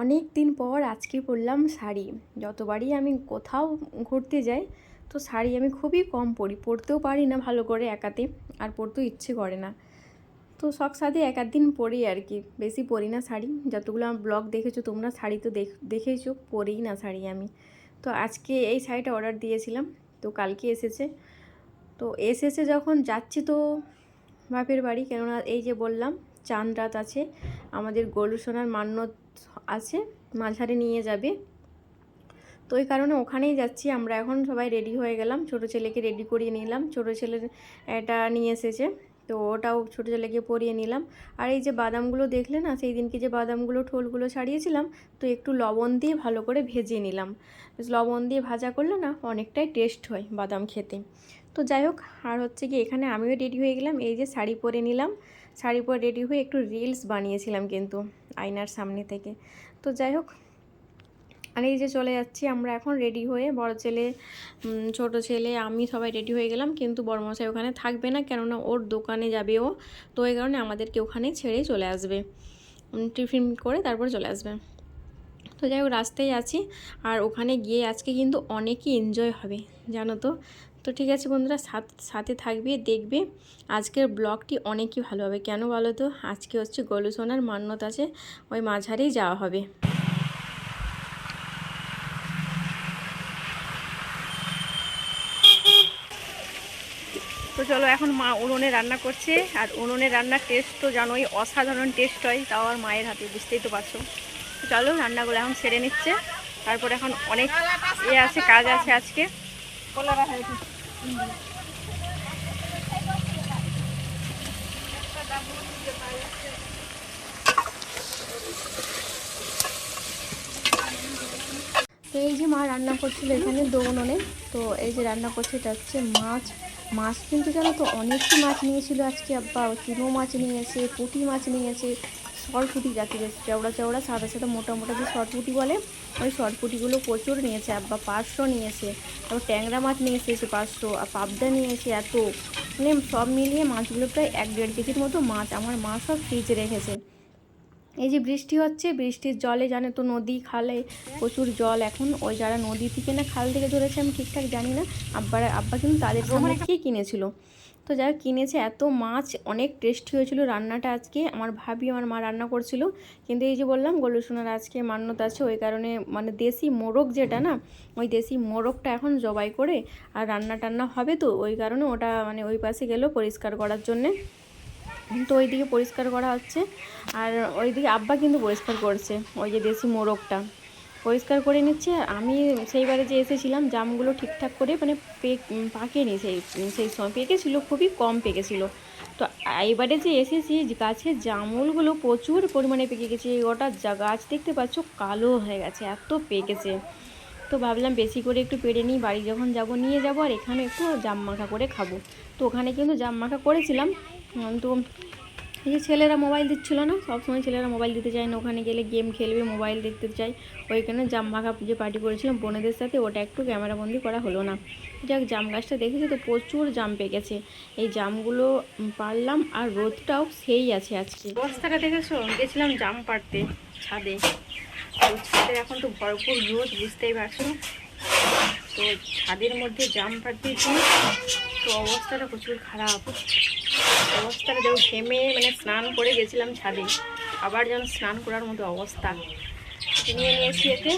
অনেক দিন পর আজকে পরলাম শাড়ি। যতবারই আমি কোথাও ঘুরতে যাই, তো শাড়ি আমি খুবই কম পরি। পরতেও পারি না ভালো করে একাতে, আর পরতেও ইচ্ছে করে না। তো শখ সাথে এক দিন পরি আর কি। বেশি পরি না শাড়ি। যতগুলো আমার ব্লগ দেখেছ, তোমরা শাড়ি তো দেখ দেখেছ পরেই না শাড়ি আমি। তো আজকে এই শাড়িটা অর্ডার দিয়েছিলাম, তো কালকে এসেছে। তো এসেছে যখন যাচ্ছি তো বাপের বাড়ি, কেননা এই যে বললাম চাঁদ রাত আছে। আমাদের গরু সোনার মান্যত আছে মাঝারে নিয়ে যাবে। তো ওই কারণে ওখানেই যাচ্ছি, আমরা এখন সবাই রেডি হয়ে গেলাম। ছোটো ছেলেকে রেডি করিয়ে নিলাম। ছোটো ছেলের এটা নিয়ে এসেছে, তো ওটাও ছোটো ছেলেকে পরিয়ে নিলাম। আর এই যে বাদামগুলো দেখলে না, সেই দিনকে যে বাদামগুলো, ঠোলগুলো ছাড়িয়েছিলাম, তো একটু লবণ দিয়ে ভালো করে ভেজে নিলাম। লবণ দিয়ে ভাজা করলে না, অনেকটাই টেস্ট হয় বাদাম খেতে। তো যাই হোক, আর হচ্ছে কি এখানে আমিও রেডি হয়ে গেলাম, এই যে শাড়ি পরে নিলাম। শাড়ি পরে রেডি হয়ে একটু রিলস বানিয়েছিলাম কিন্তু আয়নার সামনে থেকে। তো যাই হোক, আর এই যে চলে যাচ্ছি, আমরা এখন রেডি হয়ে বড় ছেলে ছোট ছেলে, আমি সবাই রেডি হয়ে গেলাম, কিন্তু বড়মশাই ওখানে থাকবে না, কেননা ওর দোকানে যাবে ও। তো এই কারণে আমাদেরকে ওখানে ছেড়ে চলে আসবে। টিফিন করে তারপর চলে আসবে। তো যাই হোক, রাস্তায় আছি, আর ওখানে গিয়ে আজকে কিন্তু অনেকই এনজয় হবে, জানো তো? তো ঠিক আছে বন্ধুরা, সাথ- সাথে থাকবে, দেখবে। আজকের ব্লগটি অনেকই ভালো হবে। কেন বলো তো? আজকে হচ্ছে গলু সোনার মান্যত আছে, ওই মাঝারেই যাওয়া হবে। তো চলো এখন মা উনুনে রান্না করছে, আর উনুনে রান্নার টেস্ট তো জানোই, অসাধারণ টেস্ট হয়, তাও আর মায়ের হাতে, বুঝতেই তো পারছ। চলো রান্নাগুলো এখন সেরে নিচ্ছে, তারপর এখন অনেক এ আছে, কাজ আছে আজকে। এই যে মা রান্না করছিল এখানে দৌড়নে তো এই যে রান্না করছে এটা হচ্ছে মাছ। মাছ কিন্তু জানো তো অনেকই মাছ নিয়েছিল আজকে আব্বা। চুনো মাছ নিয়েছে পুঁটি মাছ নিয়েছে সরপুটি জাতীয় চওড়া চওড়া সাদা সাদা মোটা মোটা যে সরপুটি বলে ওই সরপুটিগুলো প্রচুর নিয়েছে আব্বা পাঁচশো নিয়েছে তারপর ট্যাংরা মাছ নিয়ে এসেছে পাঁচশো আর পাবদা নিয়ে নিয়েছে এত মানে সব মিলিয়ে মাছগুলো প্রায় এক দেড় কেজির মতো মাছ আমার মা সব ফ্রিজে রেখেছে। এই যে বৃষ্টি হচ্ছে বৃষ্টির জলে জানে তো নদী খালে প্রচুর জল এখন ওই যারা নদী থেকে না খাল থেকে ধরেছে আমি ঠিকঠাক জানি না আব্বার আব্বা কিন্তু তাদের সামনে কি কিনেছিল। তো যাই হোক, কিনেছে এত মাছ, অনেক টেস্টি হয়েছিল রান্নাটা আজকে। আমার ভাবি, আমার মা রান্না করছিল। কিন্তু এই যে বললাম, গলু সোনার আজকে মান্যতা আছে, ওই কারণে মানে দেশি মোরগ যেটা না, ওই দেশি মোরগটা এখন জবাই করে আর রান্না টান্না হবে তো, ওই কারণে ওটা মানে ওই পাশে গেল পরিষ্কার করার জন্যে। তো ওইদিকে পরিষ্কার করা হচ্ছে। আর ওইদিকে আব্বা কিন্তু পরিষ্কার করছে, ওই যে দেশি মোরগটা। পরিষ্কার করে নিচ্ছে। আর আমি সেইবারে যে এসেছিলাম, জামগুলো ঠিকঠাক করে মানে পেক পাকেনি সেই সেই সময় পেকেছিলো, খুবই কম পেকেছিলো। তো এবারে যে এসেছি গাছের জামুলগুলো প্রচুর পরিমাণে পেকে গেছে। ওটা গাছ দেখতে পাচ্ছ, কালো হয়ে গেছে, এত পেকেছে। তো ভাবলাম বেশি করে একটু পেড়ে নিই, বাড়ি যখন যাব নিয়ে যাব আর এখানে একটু জাম মাখা করে খাব। তো ওখানে কিন্তু জাম মাখা করেছিলাম তো এই যে ছেলেরা মোবাইল দিচ্ছিল না, সবসময় ছেলেরা মোবাইল দিতে চায় না। ওখানে গেলে গেম খেলবে মোবাইল দেখতে চায়। ওইখানে জাম মাখা যে পার্টি করেছিলাম বোনেদের সাথে, ওটা একটু ক্যামেরাবন্দি করা হলো না। যাক, জাম গাছটা দেখেছি তো, প্রচুর জাম পেকেছে। এই জামগুলো পারলাম আর রোদটাও সেই আছে আজকে। অবস্থাটা দেখেছ? গেছিলাম জাম পাড়তে, ছাদে। তো ছাদে এখন তো ভরপুর রোদ, বুঝতেই পারছ তো ছাদের মধ্যে জাম পাড়তেছি তো অবস্থাটা প্রচুর খারাপ। অবস্থাটা দেখো, ঘেমে মানে স্নান করে গেছিলাম ছাদে। আবার যেন স্নান করার মতো অবস্থা। নিয়ে নিয়েছি এতে।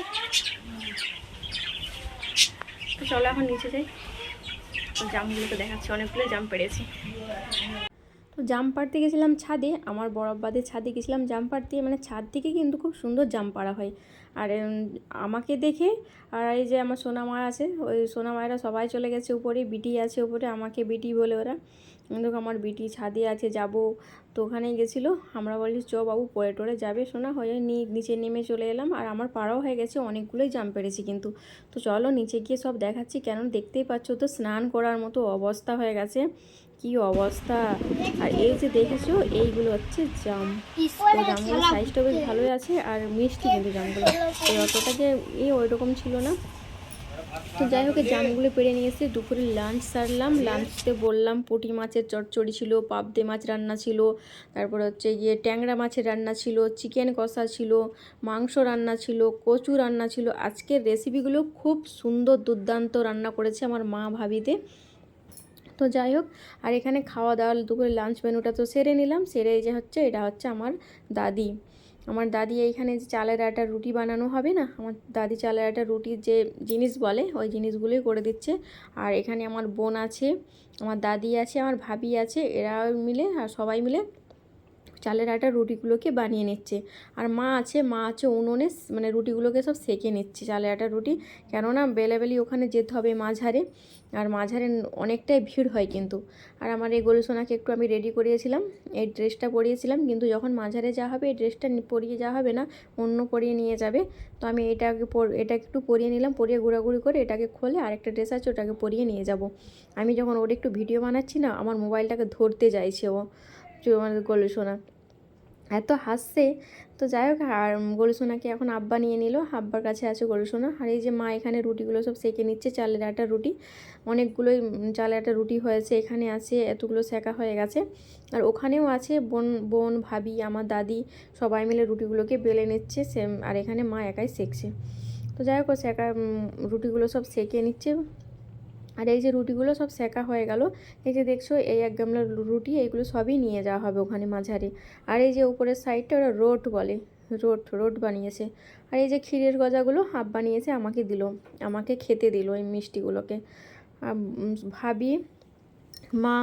তো চলো এখন নিচে যাই। জামগুলো তো দেখাচ্ছি, অনেকগুলো জাম পেড়েছি তো জাম পাড়তে গেছিলাম ছাদে, আমার বরফবাদের ছাদে গেছিলাম জাম পাড়তে। মানে ছাদ থেকে কিন্তু খুব সুন্দর জাম পাড়া হয়। আর আমাকে দেখে, আর এই যে আমার সোনা মা আছে, ওই সোনা মায়েরা সবাই চলে গেছে উপরে, বিটি আছে উপরে, আমাকে বিটি বলে ওরা। কিন্তু আমার বিটি ছাদে আছে, যাব। তো ওখানেই গেছিল। আমরা বলি, চ বাবু, পরে টরে যাবে। শোনা হয়ে নিচে নেমে চলে এলাম। আর আমার পাড়াও হয়ে গেছে, অনেকগুলোই জাম পেরেছি কিন্তু। তো চলো, নিচে গিয়ে সব দেখাচ্ছি। কেন দেখতেই পাচ্ছ তো, স্নান করার মতো অবস্থা হয়ে গেছে। কি অবস্থা? আর এই যে দেখেছ, এইগুলো হচ্ছে জাম। তো জামগুলোর সাইজটা বেশ ভালোই আছে, আর মিষ্টি কিন্তু জামগুলো। এই অতটা যে এ ওই রকম ছিল না। তো যাই হোক জামগুলো পেরে নিয়ে এসে দুপুরে লাঞ্চ সারলাম। লাঞ্চতে বললাম পুঁটি মাছের চটচড়ি ছিল, পাবদে মাছ রান্না ছিল, তারপর হচ্ছে গিয়ে ট্যাংরা মাছের রান্না ছিল চিকেন কষা ছিল, মাংস রান্না ছিল, কচু রান্না ছিল। আজকের রেসিপিগুলো খুব সুন্দর, দুর্দান্ত রান্না করেছে আমার মা ভাবিতে। তো যাই হোক, আর এখানে খাওয়া দাওয়া দুপুরে লাঞ্চ মেনুটা তো সেরে নিলাম। সেরে যে হচ্ছে, এটা হচ্ছে আমার দাদি। আমার দাদি এইখানে যে চালের আটা রুটি বানানো হবে না, আমার দাদি চালের আটা রুটির যে জিনিস বলে, ওই জিনিসগুলোই করে দিচ্ছে। আর এখানে আমার বোন আছে, আমার দাদি আছে, আমার ভাবি আছে এরা মিলে, আর সবাই মিলে চালের আটা রুটিগুলোকে বানিয়ে নিচ্ছে। আর মা আছে মা আছে উনুনে মানে রুটিগুলোকে সব সেকে নিচ্ছে, চালের আটা, রুটি। কেননা বেলাবেলি ওখানে যেতে হবে মাঝারে, আর মাঝারে অনেকটাই ভিড় হয় কিন্তু। আর আমার এই গোলসোনাকে একটু আমি রেডি করিয়েছিলাম, এই ড্রেসটা পরিয়েছিলাম, কিন্তু যখন মাঝারে যা হবে, এই ড্রেসটা পরিয়ে যাওয়া হবে না, অন্য পরিয়ে নিয়ে যাবে। তো আমি এটাকে এটাকে একটু পরিয়ে নিলাম, পরিয়ে ঘোরাঘুরি করে এটাকে খোলে আরেকটা ড্রেস আছে, ওটাকে পরিয়ে নিয়ে যাব। আমি যখন ওর একটু ভিডিও বানাচ্ছি না, আমার মোবাইলটাকে ধরতে চাইছে ও আমার গোলসোনা এত হাসছে। তো যাই হোক, আর গরুসোনাকে এখন আব্বা নিয়ে নিল। আব্বার কাছে আছে গরুসোনা আর এই যে মা এখানে রুটিগুলো সব সেকে নিচ্ছে, চালের আটা, রুটি। অনেকগুলোই চালের আটা, রুটি হয়েছে, এখানে আছে, এতগুলো সেকা হয়ে গেছে। আর ওখানেও আছে বোন বোন, ভাবি, আমার দাদি, সবাই মিলে রুটিগুলোকে বেলে নিচ্ছে, সেম, আর এখানে মা একাই সেকছে। তো যাই হোক সেকা রুটিগুলো সব সেকে নিচ্ছে। আর এই যে রুটিগুলো সব সেকা হয়ে গেল। এই যে দেখছ, এই এক গামলা রুটি, এইগুলো সবই নিয়ে যাওয়া হবে ওখানে মাঝারে। আর এই যে উপরের সাইডটা ওরা রোট বলে, রোট রোট বানিয়েছে। আর এই যে ক্ষীরের গজাগুলো হাফ বানিয়েছে, আমাকে দিল, আমাকে খেতে দিল এই মিষ্টিগুলোকে। ভাবি, মা,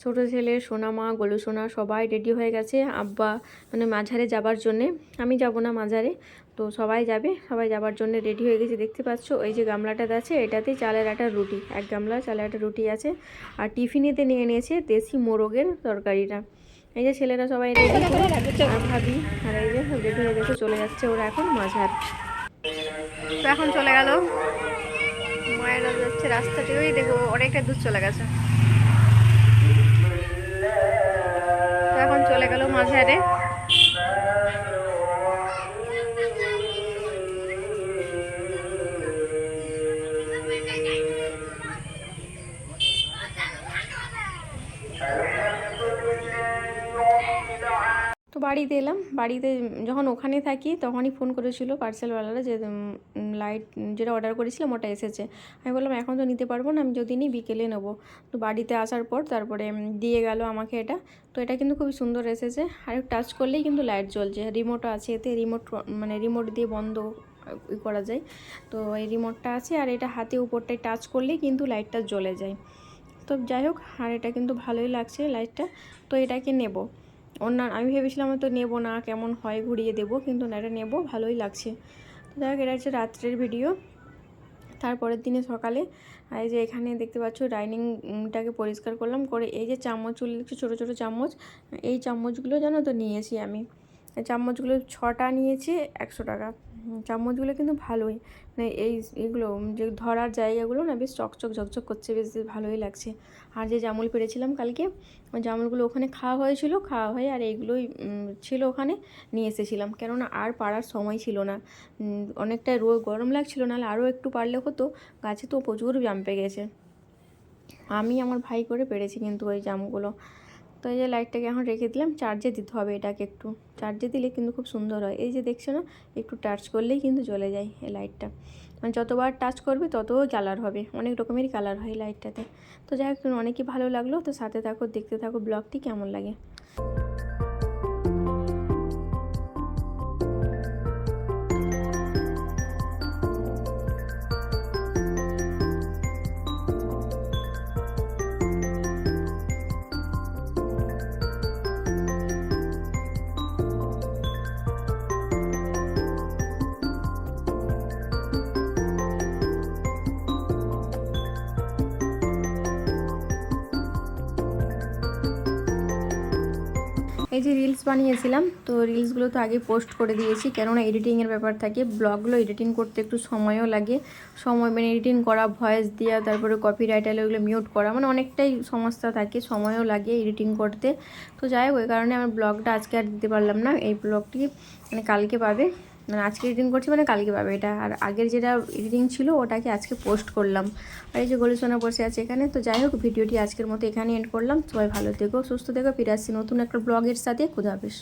ছোট ছেলে, সোনা মা, গোলু সোনা সবাই রেডি হয়ে গেছে। আব্বা মানে মাঝারে যাবার জন্যে। আমি যাব না মাঝারে। তো সবাই যাবে, সবাই যাবার জন্য রেডি হয়ে গেছে, দেখতে পাচ্ছ? এই যে গামলাটাতে আছে এটাতে চালের আটা রুটি, এক গামলা চালের আটা রুটি আছে। আর টিফিনেতে নিয়ে নিয়েছে দেশি মোরগের তরকারিটা। এই যে ছেলেরা সবাই রেডি আর ভাবি, আর এই যে রেডি হয়ে গেছে, চলে যাচ্ছে ওরা এখন মাঝার। তো এখন চলে গেল। মায়েরা যাচ্ছে রাস্তাটি ওই দেখো, অনেকটা দূর চলে গেছে। এখন চলে গেল মাঝারে। তো বাড়িতে এলাম। বাড়িতে যখন ওখানে থাকি তখনই ফোন করেছিল পার্সেলওয়ালারা যে লাইট যেটা অর্ডার করেছিলাম ওটা এসেছে। আমি বললাম, এখন তো নিতে পারব না, আমি যদি নিই বিকেলে নেব। তো বাড়িতে আসার পর তারপরে দিয়ে গেল আমাকে এটা। তো এটা কিন্তু খুবই সুন্দর এসেছে। আর টাচ করলেই কিন্তু লাইট জ্বলছে। রিমোটও আছে এতে রিমোট মানে রিমোট দিয়ে বন্ধ, ই করা যায়। তো এই রিমোটটা আছে আর এটা হাতে উপরটায় টাচ করলেই কিন্তু লাইটটা জ্বলে যায়। তো যাই হোক, আর এটা কিন্তু ভালোই লাগছে লাইটটা তো এটাকে নেব। অন্য আমি ভেবেছিলাম তো নেব না, কেমন হয় ঘুরিয়ে দেবো, কিন্তু না, এটা নেব, ভালোই লাগছে। তো দেখ এটা হচ্ছে রাত্রের ভিডিও তারপরের দিনে সকালে, এই যে এখানে দেখতে পাচ্ছ, ডাইনিংটাকে পরিষ্কার করলাম, করে এই যে চামচগুলো দেখছ ছোটো ছোটো চামচ, এই চামচগুলো জানো তো নিয়েছি আমি। চামচগুলো ছটা নিয়েছি, একশো টাকা। চামচগুলো কিন্তু ভালোই। মানে এই এগুলো যে ধরার জায়গাগুলো না বেশ চকচক, ঝকঝক করছে, বেশ ভালোই লাগছে। আর যে জামুল পেরেছিলাম কালকে, ওই জামুলগুলো ওখানে খাওয়া হয়েছিল, খাওয়া হয়ে আর এইগুলোই ছিল ওখানে নিয়ে এসেছিলাম। কেননা আর পাড়ার সময় ছিল না। অনেকটা রো, গরম লাগছিল, নাহলে আরও একটু পারলে হতো। গাছে তো প্রচুর জাম পেয়ে গেছে। আমি আমার ভাই করে পেরেছি কিন্তু ওই জামগুলো। তো এই যে লাইটটাকে এখন রেখে দিলাম চার্জে দিতে হবে এটাকে একটু। চার্জে দিলে কিন্তু খুব সুন্দর হয়। এই যে দেখছ না, একটু টাচ করলেই কিন্তু জ্বলে যায় এই লাইটটা। মানে যতবার টাচ করবে তত কালার হবে, অনেক রকমেরই কালার হয় লাইটটাতে। তো যাই হোক অনেকই ভালো লাগল। তো সাথে থাকো, দেখতে থাকো ব্লগটি কেমন লাগে? এই যে রিলস বানিয়েছিলাম, তো রিলসগুলো তো আগে পোস্ট করে দিয়েছি। কেননা এডিটিংয়ের ব্যাপার থাকে ব্লগগুলো এডিটিং করতে একটু সময়ও লাগে। সময় মানে এডিটিং করা ভয়েস দেওয়া তারপরে কপি রাইটার ওগুলো মিউট করা মানে অনেকটাই সমস্যা থাকে, সময়ও লাগে এডিটিং করতে। তো যাই হোক ওই কারণে আমার ব্লগটা আজকে আর দিতে পারলাম না, এই ব্লগটি মানে কালকে পাবে। মানে আজকে এডিটিং করছি মানে কালকে পাবে এটা। আর আগের যেটা এডিটিং ছিল ওটাকে আজকে পোস্ট করলাম। আর এই যে গলিসোনা বসে আছে এখানে, তো যাই হোক, ভিডিওটি আজকের মতো এখানে এন্ড করলাম। সবাই ভালো থেকো, সুস্থ থেকো, ফিরে আসছি নতুন একটা ব্লগের সাথে। খুদাহাফিজ